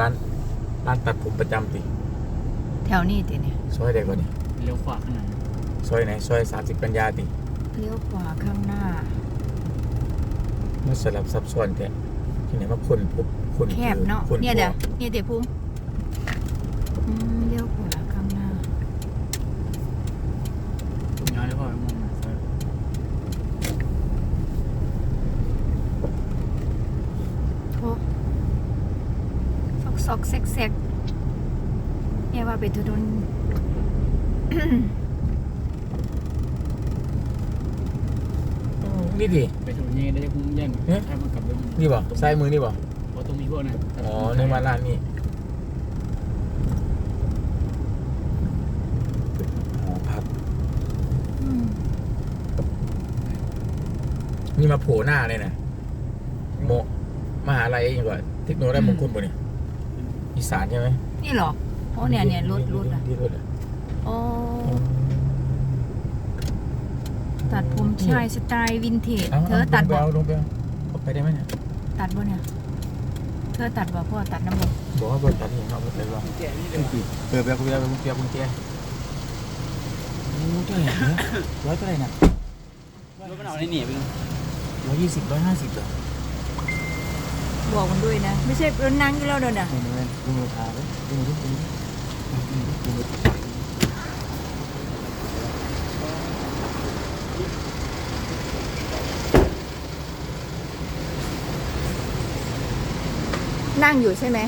ร้านร้านตัดผมประจำติแถวนี้ติเนี่ยซอยใดกว่านี่เลี้ยวขวาข้างหน้าซอยไหนซอยสามสิบกันยาติเลี้ยวขวาข้างหน้ามาสลับซับซ้อนแท้ที่ไหนมาคนพบคนแคบเนาะคนเนี่ยพเดี๋ยวบเนี่ยเดี๋ยวพุ่มอืมเลี้ยวขวาข้างหน้า ตรงย้ายแล้วพ่อมองมาซ้าย โอ้ ซอกซอกแซกแซกเนี่ยว่าไปถนนอืมนี่ดิ ไปถนนยังไงได้พุ่งแย่งเอ๊ะ ถ้ามันกลับรถนี่บ่ซ้ายมือนี่บ่เพราะตรงมีพวกนั้นอ๋อในมาร้านนี้หอพักอืมนี่มาโผล่หน้าเลยนะโมมหาลัยยังกว่าเทคโนโลยีมงคลบ่เนี่ย อีสานใช่ไหมนี่เหรอโอ้เนี่ยเนี่ยรถรถอะที่รถอะโอ้ตัดผมชายสไตล์วินเทจาเธอตัดลงไปบ่เอาลงไปเอาเอาไปได้ไหมเนี่ยตัดบ่เนี่ยเธอตัดบ่พ่อตัดน้ำบ่บอกว่าบริษัทนี่เอาไปเลยว่าแก่นี่เลยเปิดไปเอากุญแจไปกุญแจกุญแจโอ้เท่าไหร่เนี่ยร้อยเท่าไหร่น่ะรถมันเอาในหนีไปเลยร้อยยี่สิบร้อยห้าสิบเหรอ บอกมันด้วยนะ ไม่ใช่รถนั่งอยู่แล้วเดินอะนี่นี่ดูราคาเลยดูดูดูดูดูนั่งอยู่ใช่ไหม